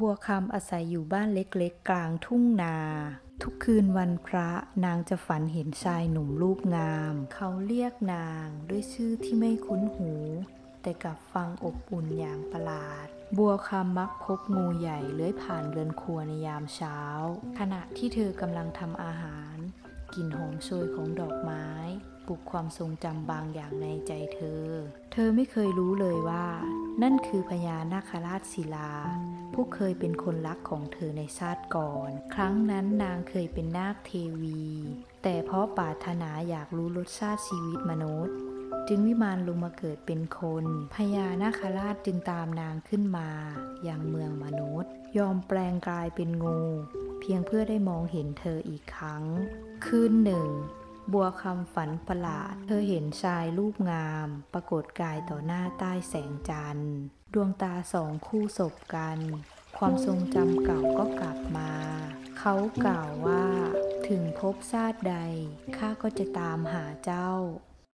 บัวคำอาศัยอยู่บ้านเล็กๆ กลางทุ่งนา ทุกคืนวันพระนางจะฝันเห็นชายหนุ่มรูปงาม เขาเรียกนางด้วยชื่อที่ไม่คุ้นหู แต่กลับฟังอบอุ่นอย่างประหลาด บัวคำมักพบงูใหญ่เลื้อยผ่านเรือนครัวในยามเช้า ขณะที่เธอกำลังทำอาหาร กลิ่นหอมโชยของดอกไม้ปลุกความทรงจำบางอย่างในใจเธอ เธอไม่เคยรู้เลยว่า นั่นคือพญานาคราชศิลา ผู้เคยเป็นคนรักของเธอในชาติก่อน ครั้งนั้นนางเคยเป็นนาคเทวี แต่เพราะปรารถนาอยากรู้รสชาติชีวิตมนุษย์ จึงวิมานลงมาเกิดเป็นคน พญานาคราชจึงตามนางขึ้นมา อย่างเมืองมนุษย์ ยอมแปลงกายเป็นงู เพียงเพื่อได้มองเห็นเธออีกครั้ง คืนหนึ่ง บัวคำฝันประหลาด เธอเห็นชายรูปงาม ปรากฏกายต่อหน้าใต้แสงจันทร์ ดวงตาสองคู่สบกัน ความทรงจำเก่าก็กลับมา เขากล่าวว่า ถึงพบชาติใด ข้าก็จะตามหาเจ้า